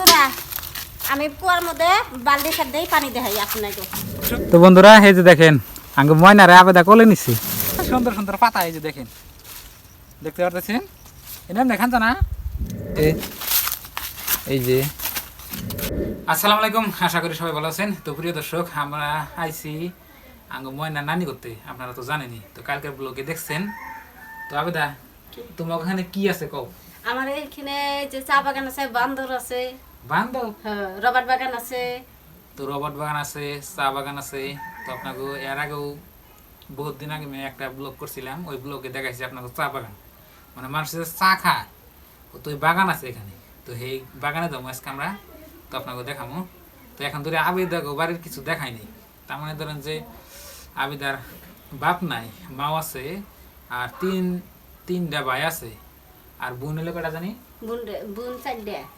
বন্ধুরা আমি কুয়ার মধ্যে বালতি দিয়ে পানি দেখাই আপনাকে। তো বন্ধুরা এই যে দেখেন আঙ্গ ময়নারে আবেদা কোলে নিছি। সুন্দর সুন্দর পাতা এই যে দেখেন। দেখতে পারতেছেন? এটা দেখান না। এই যে। আসসালামু আলাইকুম আশা করি সবাই ভালো আছেন। তো প্রিয় দর্শক আমরা আইছি আঙ্গ ময়না নানি করতে। আপনারা তো জানেনই তো কালকের ব্লগে দেখছেন। তো আবেদা তোমার ওখানে কি আছে কও? আমার এখানে যে চা বাগান আছে বান্দর আছে। বান্ধব হ্যাঁ, রবার বাগান আছে। তো রবার্ট বাগান আছে চা বাগান আছে। তো আপনাকে এর আগেও বহুত দিন আগে আমি একটা ব্লগ করছিলাম ওই ব্লগে দেখাইছি আপনাকে চা বাগান। মানে মানুষ যে চা খায় তো ওই বাগান আছে এখানে। তো সেই বাগানে যাব আজকে আমরা তো আপনাকে দেখাবো তো এখন ধরে আবিদাকে বাড়ির কিছু দেখাই নেই। তার মানে ধরেন যে আবিদার বাপ নাই মাও আছে আর তিন তিনটা ভাই আছে। আর বোন কটা জানি?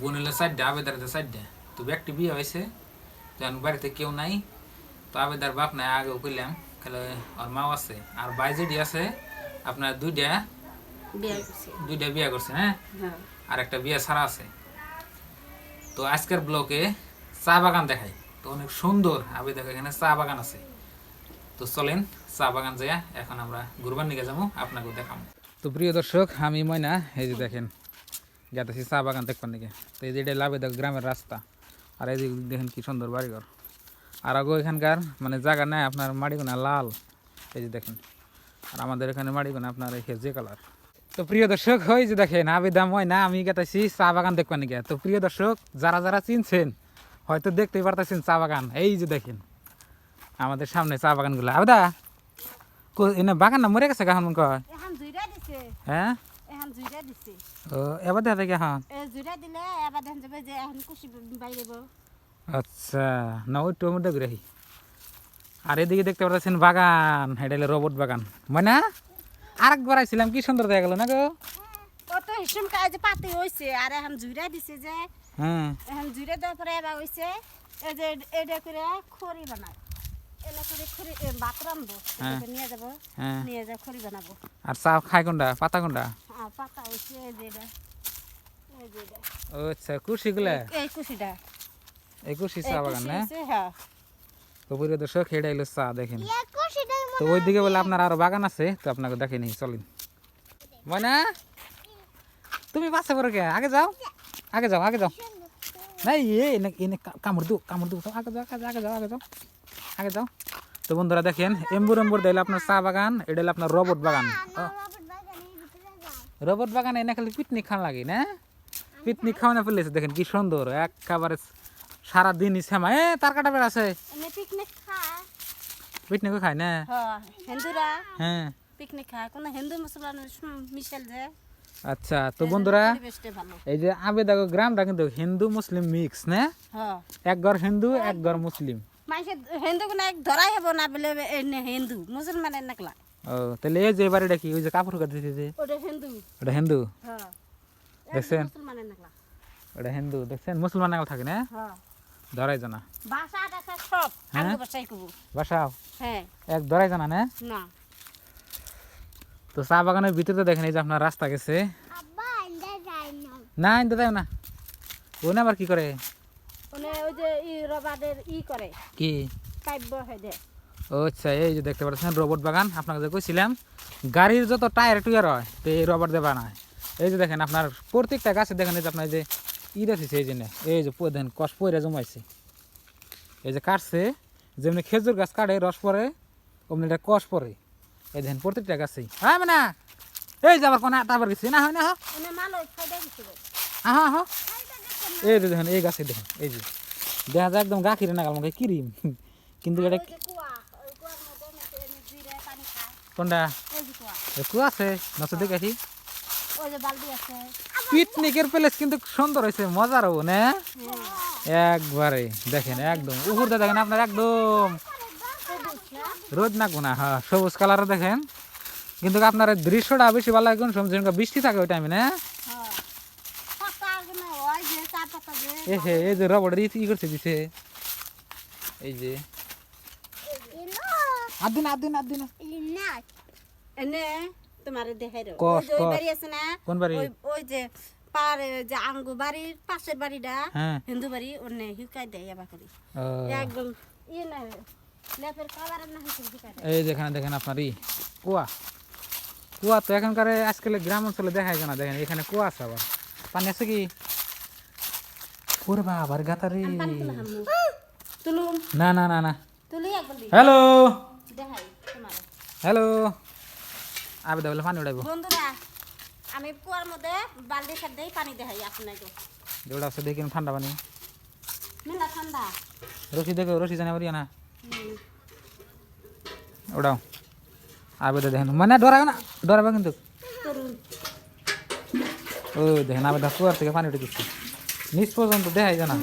বুন হলো তো ব্যক্তি বিয়ে হয়েছে যখন বাড়িতে কেউ নাই তো আবেদার বাপ নাই আগেও কইলাম ওর মাও আছে। আর বাইজেডি আছে আপনার দুইটা দুইটা বিয়ে করছে হ্যাঁ? হ্যাঁ। আর একটা বিয়ে ছাড়া আছে। তো আজকের ব্লকে চা বাগান দেখাই। তো অনেক সুন্দর আবেদার এখানে চা বাগান আছে। তো চলেন চা বাগান যাইয়া এখন আমরা ঘুরবার নিকে যাব আপনাকেও দেখাবো। তো প্রিয় দর্শক আমি ময়না এই যে দেখেন যাতেছি চা বাগান দেখবার নিকে? তো এই যে এটা লাভেদা গ্রামের রাস্তা। আর এই দেখেন কি সুন্দর বাড়িঘর। আর আগো এখানকার মানে জায়গা নেই আপনার মাটিগুনা লাল। এই যে দেখেন। আর আমাদের এখানে মাটিগুনা আপনার এই যে কালার। তো প্রিয় দর্শক ওই যে দেখেন আবেদা না আমি গেতেছি চা বাগান দেখবার নিকে? তো প্রিয় দর্শক যারা যারা চিনছেন হয়তো দেখতেই পারতেছেন চা বাগান। এই যে দেখেন আমাদের সামনে চা বাগানগুলো। আবেদা কো- এনে বাগান না মরে গেছে কখন কয় এখন হ্যাঁ? এখন জুইরা দিছে। ও এবার দেখা হ্যাঁ এ জুইরা দিলে এবার দেখা যাবে যে এখন কুশি বাইরেব আচ্ছা না ওই টমেটো আর এদিকে দেখতে পাচ্ছেন বাগান এটা হলো রবট বাগান। মানে আরেকবার আইছিলাম কি সুন্দর দেখা গেল না গো? কত হিসুম কাজ পাতি হয়েছে আর এখন জুইরা দিছে যে হ্যাঁ। এখন জুইরা দেওয়ার পরে এবার হয়েছে এই যে এটা করে খড়ি বানায়। হ্যাঁ। এটাকে নিয়ে যাব হ্যাঁ। আর চা খাই কোনটা? পাতা কোনটা? হয়েছে এই আচ্ছা কুশিগুলা এই কুশিটা। এই কুশি চা বাগান না? হ্যাঁ। তো প্রিয় দর্শক এটা হলো চা দেখেন। তো ওইদিকে বলে আপনার আরও বাগান আছে তো আপনাকে দেখেনি চলেন। ময়না? তুমি পাশে পড়ো কে? আগে যাও। আগে যাও আগে যাও। এনে এনে কা- কামড় দু কামড় দু আগে যাও আগে আগে যাও আগে যাও। আগে যাও। তো বন্ধুরা দেখেন এম্বুর এম্বুর দিলে আপনার চা বাগান এটা হলো আপনার রবট বাগান। রবট বাগান এনে খালি পিকনিক খান লাগে না? পিকনিক খাওয়ানো ফেলেছে দেখেন কি সুন্দর একেবারে সারা দিনই শ্যামা। এ তার কাটা বেড় আছে। এমনি পিকনিক খায় পিকনিকও খায় না? হ্যাঁ হিন্দুরা হ্যাঁ। পিকনিক খায় কোনো হিন্দু মুসলমান মিশেল যে। আচ্ছা তো বন্ধুরা এই যে আবেদাগো গ্রামটা কিন্তু হিন্দু মুসলিম মিক্স না? হ্যাঁ এক ঘর হিন্দু এক ঘর মুসলিম। মানুষের হিন্দু কোনো এক ধরাই হব না বলে এনে হিন্দু মুসলমানের নাকলা। ও তাহলে এই যে বাড়িটা কি? ওই যে কাপড় কাটতেছে যে? ওটা হিন্দু। ওটা হিন্দু? হ্যাঁ। দেখছেন? ওটা হিন্দু। দেখছেন? মুসলমান নাগাল থাকে না? হ্যাঁ। ধরাই জানা। ভাষা আছে সব। হ্যাঁ? ভাষাই কবু। বাসাও হ্যাঁ। এক ধরাই জানা না? না। তো চা বাগানের ভিতরে দেখেন এই যে আপনার রাস্তা গেছে। না ইন্দা দেয় না। ও না। আবার কি করে? ওনে ওই যে ই রবারের ই করে। কি? কাব্য হয় আচ্ছা এই যে দেখতে পাচ্ছেন রবট বাগান আপনাকে যে কইছিলাম গাড়ির যত টায়ার টুয়ার হয় তো এই রবার দিয়ে বানায়। এই যে দেখেন আপনার প্রত্যেকটা গাছে দেখেন এই যে আপনার যে ই রাখিছে এই যে এই যে দেখেন কষ পয়রা জমাইছে। এই যে কাটছে যেমনি খেজুর গাছ কাটে রস পরে অমনি এটা কষ পরে। এই দেখেন প্রত্যেকটা গাছেই। হ্যাঁ মানে এই যে আবার কোন আবার গেছি না হয় না হো ওনে মালো ফায়দা দিছে আহা হো এই যে দেখেন এই গাছে দেখেন এই যে। দেখা যায় একদম গাখিরে না গাল কিরিম। কিন্তু এটা ওই যে কুয়া ওই কুয়ার মধ্যে নাকি এনে জিরে পানি খায় কোনটা? কুয়া আছে, নচে দেখি আছে পিকনিকের প্লেস কিন্তু সুন্দর হয়েছে মজার হব না? একবারে, দেখেন, একদম। উপরটা দেখেন আপনার, একদম। রোদ না হ্যাঁ সবুজ কালার দেখেন। কিন্তু আপনার দৃশ্যটা বেশি ভালো লাগে যেরকম বৃষ্টি থাকে ওই টাইমে না? এ হে এই যে রবটের ই করছে, দিছে। এই যে। আদিন আদিন আদিন। এনে তোমার দেখাই। বাড়ি আছে না? কোন বাড়ি? ওই যে পারে যে আঙ্গু বাড়ির পাশের বাড়িটা হ্যাঁ। হিন্দু বাড়ি অন্য হিকাই দেয় এবার করি। একদম ইয়ে না লেপের না এই দেখেন আপনার ই কুয়া। কুয়া তো এখনকার আজকাল গ্রাম অঞ্চলে দেখায় কেনা দেখেন এখানে কুয়া আছে আবার। পানি আছে কি? ওরে বাবার গাতারি। না না না না। তুলি হ্যালো। দেখাই। হ্যালো। আবে বলে পানি উঠাইবো বন্ধুরা আমি কুয়ার মধ্যে বালতি সার দেই পানি দেখাই আপনাকে যেটা আছে দেখি ঠান্ডা পানি। মেলা ঠান্ডা। রশি দেখো রশি জানা পারি না। ওটাও আবে দেখেন মানে ডরাবে না ডরাবে কিন্তু। ও দেখেন আবে কুয়ার থেকে পানি উঠে দিচ্ছি নিচ পর্যন্ত দেখাই জানা।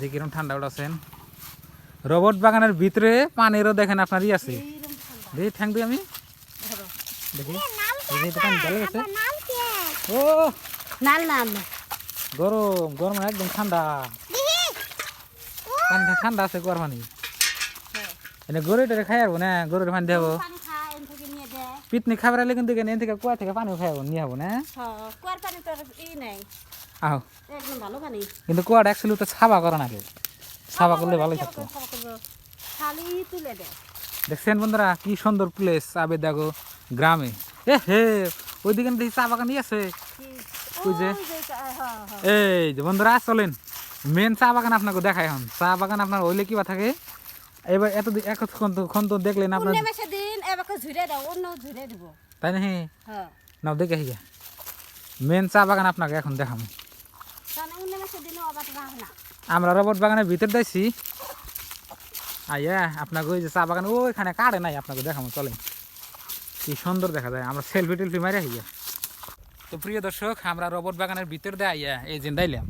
দেখি এরকম ঠান্ডা উঠাছেন রবট বাগানের ভিতরে পানিরও দেখেন আপনার ই আছে। দেখি ঠ্যাং দিই আমি। দেখি। পানি ও গরম গরম না, একদম ঠান্ডা। পানি ঠান্ডা আছে কুয়ার পানি। এনে গরুটারে খাই না গরুর পানি দেবো পানি পিকনিক খাবার আলে কিন্তু এখানে এন থেকে কুয়া থেকে পানিও খাই নিয়ে যাব না। হ্যাঁ কুয়ার পানি তো ই নাই। আহ একদম ভালো পানি। কিন্তু কুয়াটা অ্যাকচুয়ালি তো ছাবা করে নাকি ছাবা করলে ভালোই থাকতো। দেখছেন বন্ধুরা কি সুন্দর প্লেস আবে দেখো গ্রামে। এ হে ওইদিকে দেখি চা বাগান আছে ওই যে হ্যাঁ, হ্যাঁ। এই যে বন্ধুরা চলেন। মেন চা বাগান আপনাকে দেখাই এখন। চা বাগান আপনার হইলে কি বা থাকে? এবার এত এখন তো দেখলেন আপনার তাই না হ্যাঁ। নাও দেখে হিয়া মেন চা বাগান আপনাকে এখন দেখাবো। আমরা রবট বাগানের ভিতর দিয়েছি। আইয়া আপনাকে ওই যে চা বাগান ওইখানে কাটে নাই আপনাকে দেখাবো চলেন। কি সুন্দর দেখা যায় আমরা সেলফি টেলফি মারে হিয়া তো প্রিয় দর্শক আমরা রবট বাগানের ভিতর দিয়ে আইয়া এই যে দাইলাম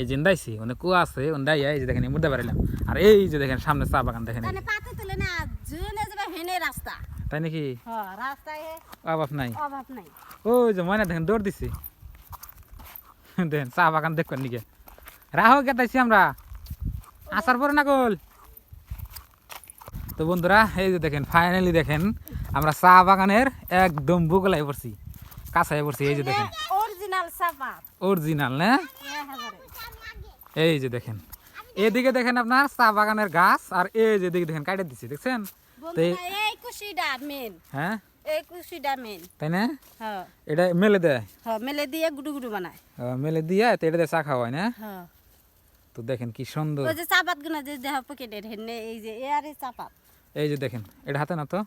এই যে দাইছি মানে কুয়া আছে ওন দাইয়া এই যে দেখেন মুদ্দা পারিলাম। আর এই যে দেখেন সামনে চা বাগান দেখেন। জুনে তাই নাকি? হ্যাঁ অভাব নাই। ওই যে ময়না দেখেন দৌড় দিছি। দেখেন চা বাগান দেখবেন নিকে? রাহো গেতাইছি আমরা। আসার পরে না গোল? তো বন্ধুরা এই যে দেখেন ফাইনালি দেখেন আমরা চা বাগানের একদম বুকলাই পড়ছি কাছায় পড়ছি এই যে দেখেন। অরিজিনাল না? এই যে দেখেন এদিকে দেখেন আপনার চা বাগানের গাছ আর এই যে দিকে দেখেন কাটে দিচ্ছি দেখছেন? হ্যাঁ? তাই না? হ্যাঁ। এটা মেলে দেয়? হ্যাঁ মেলে দিয়ে গুডু গুডু বানায় মেলে দিয়ে তো এটা দিয়ে চা খাওয়া হয় না? হ্যাঁ। তো দেখেন কি সুন্দর। ওই যে চাপাত গুনা যে দেহ পকেটের হেনে এই যে এ আর চাপাত। এই যে দেখেন এটা হাতে না তো।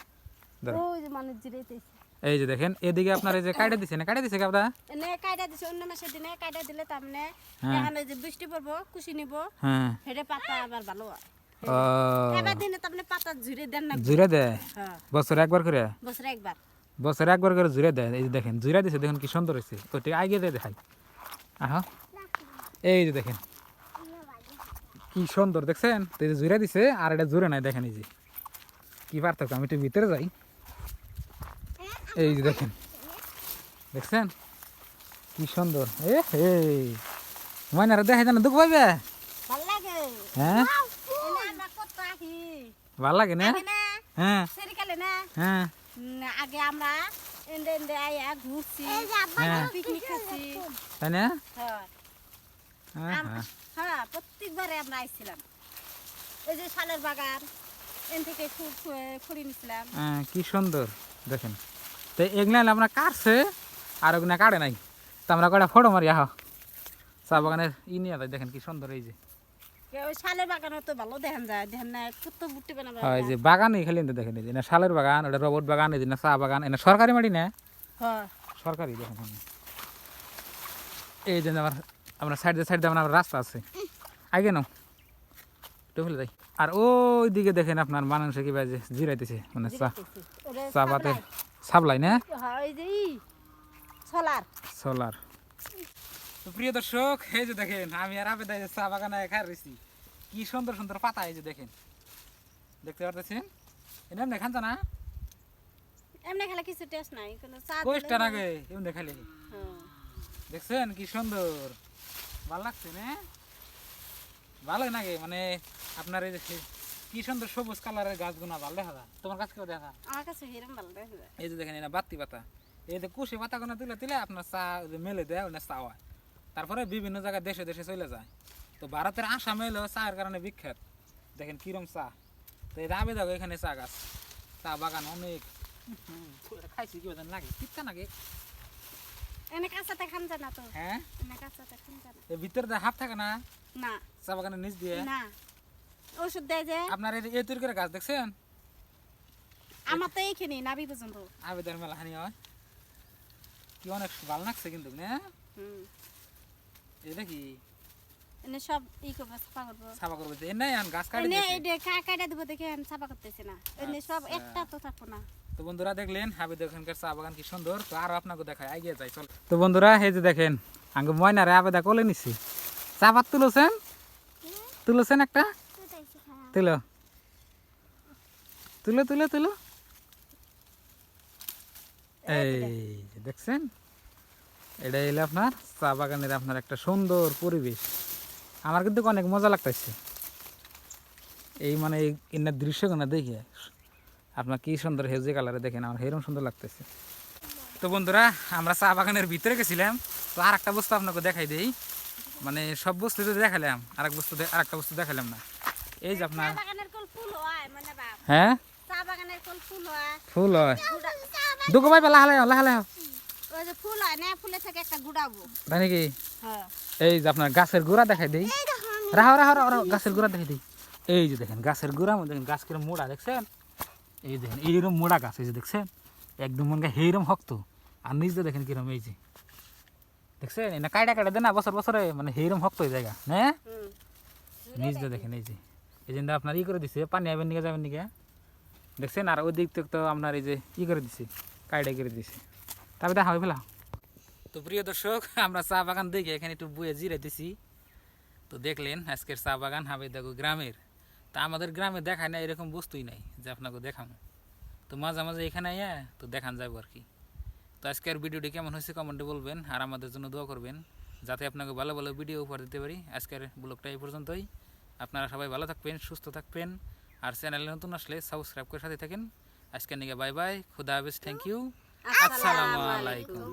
ওই যে মানুষ জিরাইতেছে। এই যে দেখেন এদিকে আপনার এই যে কাটে দিছে না কাটে দিছে কাপড়া? এনে কায়দা দিছে অন্য মাসের দিনে কায়দা দিলে মানে হ্যাঁ। এখানে যে বৃষ্টি পড়ব কুশি নিব হ্যাঁ। হেডে পাতা আবার ভালো হয়। এবার দিনে তার মানে পাতা দেন না। দেয়? হ্যাঁ। বছরে একবার করে? বছরে একবার। বছরে একবার করে জুড়ে দেয়। এই যে দেখেন জুড়ে দিছে দেখুন কি সুন্দর হয়েছে আগে দিয়ে দেখাই। আহা। এই যে দেখেন কি সুন্দর দেখছেন? তো এই যে জুড়ে দিছে আর এটা জুড়ে নাই দেখেন এই যে। কি পার্থক্য আমি একটু ভিতরে যাই। এই যে দেখেন। দেখছেন? কি সুন্দর। এ হে। ময়নারা দেখা যায় না দুঃখ পাইবে? হ্যাঁ? ভালো লাগে না? হ্যাঁ। হ্যাঁ। আগে আমরা এন্ডে এন্ডে আয়া ঘুরছি হ্যাঁ। তাই না? হ্যাঁ প্রত্যেকবারে আমরা আইছিলাম। এই যে শালের বাগান এন থেকে খুঁড়ি নিছিলাম। কি সুন্দর দেখেন। তো এগুলা আমরা কাটছে আর ওগুলা কাটে নাই। তো আমরা কটা ফটো মারি আহ। চা বাগানের ই নিয়ে যায় দেখেন কি সুন্দর এই যে। ওই শালের বাগানও তো ভালো দেখান যায় দেখেন না কত বুটে বানাবে যে বাগানই খালি দেখেন এই যে না শালের বাগান ওটা রবট বাগান এই যে না চা বাগান এনে সরকারি মাটি না? হ্যাঁ। সরকারি দেখেন। এই যে আমার আমরা সাইড দিয়ে সাইড দিয়ে আমার রাস্তা আছে। আগে নাও। ফেলে যাই আর ওই দিকে দেখেন আপনার মানুষ কি বাজে জিরাইতেছে। মানে চা চা পাতে সাপ্লাই। না? হ্যাঁ সোলার। সোলার। তো প্রিয় দর্শক এই যে দেখেন আমি আর আবেদা চা বাগানে খাই রয়েছি কি সুন্দর সুন্দর পাতা এই যে দেখেন। দেখতে পারতেছেন? এটা এমনি খান না? এমনি খেলে কিছু টেস্ট নাই কোনো চা এমনি হ্যাঁ। দেখছেন কি সুন্দর? ভালো লাগছে না? ভালোই লাগে মানে আপনার এই যে কি সুন্দর সবুজ কালারের গাছগুনা ভালো দেখা যায়। তোমার কাছে কেউ দেখা? আমার কাছে হিরম ভালো দেখা যায়? এই যে দেখেন এটা বাত্তি পাতা। এই যে কুশি পাতা কোনো তুলে তুলে আপনার চা মেলে দেয় ওটা চা হয়। তারপরে বিভিন্ন জায়গায় দেশে দেশে চলে যায়। তো ভারতের আসামে হলো চায়ের কারণে বিখ্যাত। দেখেন কিরম চা। তো এই দাবি দেখো এখানে চা গাছ। চা বাগান অনেক। খাইছি কি লাগে কিত্তা নাকি? এনে কাঁচাতে খান জানা তো। হ্যাঁ? এনে কাঁচাতে খান জানা। এই ভিতরে দিয়ে হাফ থাকে না না। চা বাগানের নিচ দিয়ে। না। ওষুধ দেয় যে। আপনার এই এই গাছ দেখছেন? আমার তো এইখানে নাবি পর্যন্ত। আবেদন মেলা হানি হয়। কি অনেক ভালো লাগছে কিন্তু না? হুম। এটা কি এনে সব ই করব সাফা করব। সাফা করব যে নাই আন গাছ কাটি এনে কাটা দিব দেখে সাফা করতেছি না। এনে সব আচ্ছা। একটা তো থাকব না। তো বন্ধুরা দেখলেন হাবিদ ওখানকার চা বাগান কি সুন্দর, তো আরও আপনাকে দেখায় এগিয়ে যাই, চল। তো বন্ধুরা, এই যে দেখেন, আঙ্গ ময়নারে আবেদা কোলে নিছি। চা পাত তুলেছেন? তুলেছেন একটা? তুলো। তুলো তুলো তুলো। এই দেখছেন? এটা এলে আপনার চা বাগানের আপনার একটা সুন্দর পরিবেশ। আমার কিন্তু অনেক মজা লাগতেছে। এই মানে এই দৃশ্যগুলো দেখে আপনার কি সুন্দর হেজে কালারে দেখেন আমার হেরম সুন্দর লাগতেছে। তো বন্ধুরা আমরা চা বাগানের ভিতরে গেছিলাম তো আর একটা বস্তু আপনাকে দেখাই দেই। মানে সব বস্তু তো দেখালাম আর এক বস্তু আর একটা বস্তু দেখালাম না। এই যে আপনার হয় ফুল হয়। হয়। দুগো ভাই লাহালে লাহালে ফুল হয় না ফুলে থেকে একটা গুড়াবো তাই নাকি? হ্যাঁ। এই যে আপনার গাছের গোড়া দেখাই দেই। রাহো রাহো রাহো গাছের গোড়া দেখাই দিই। এই যে দেখেন গাছের গোড়া দেখেন গাছ কিরম মোড়া দেখছেন? এই দেখেন এইরকম মোড়া গাছ এই যে দেখছেন? একদম মনে সেইরকম শক্ত আর দিয়ে দেখেন কিরম এই যে। দেখছেন? এনে কাইটা কাইটা দেন না বছর বছরে মানে সেইরকম শক্ত হয়ে জায়গা হ্যাঁ দিয়ে দেখেন এই যে। এই যে আপনার ই করে দিছে পানি আবেন নিকে যাবেন নিকে দেখছেন? আর ওই দিক থেকে তো আপনার এই যে ই করে দিছে কাইটা করে দিছে। তবে দেখা হবে ফেলা। তো প্রিয় দর্শক আমরা চা বাগান দেখে এখানে একটু বয়ে জিরাইতেছি। তো দেখলেন আজকের চা বাগান হবে দেখো গ্রামের। তা আমাদের গ্রামে দেখায় না এরকম বস্তুই নাই যে আপনাকে দেখাবো তো মাঝে মাঝে এখানে আইয়া তো দেখান যাব আর কি। তো আজকের ভিডিওটি কেমন হয়েছে কমেন্টে বলবেন আর আমাদের জন্য দোয়া করবেন যাতে আপনাকে ভালো ভালো ভিডিও উপহার দিতে পারি। আজকের ব্লগটা এই পর্যন্তই। আপনারা সবাই ভালো থাকবেন সুস্থ থাকবেন আর চ্যানেলে নতুন আসলে সাবস্ক্রাইব করে সাথে থাকেন। আজকের নিকে বাই বাই খুদা হাফেজ থ্যাংক ইউ আসসালামু আলাইকুম।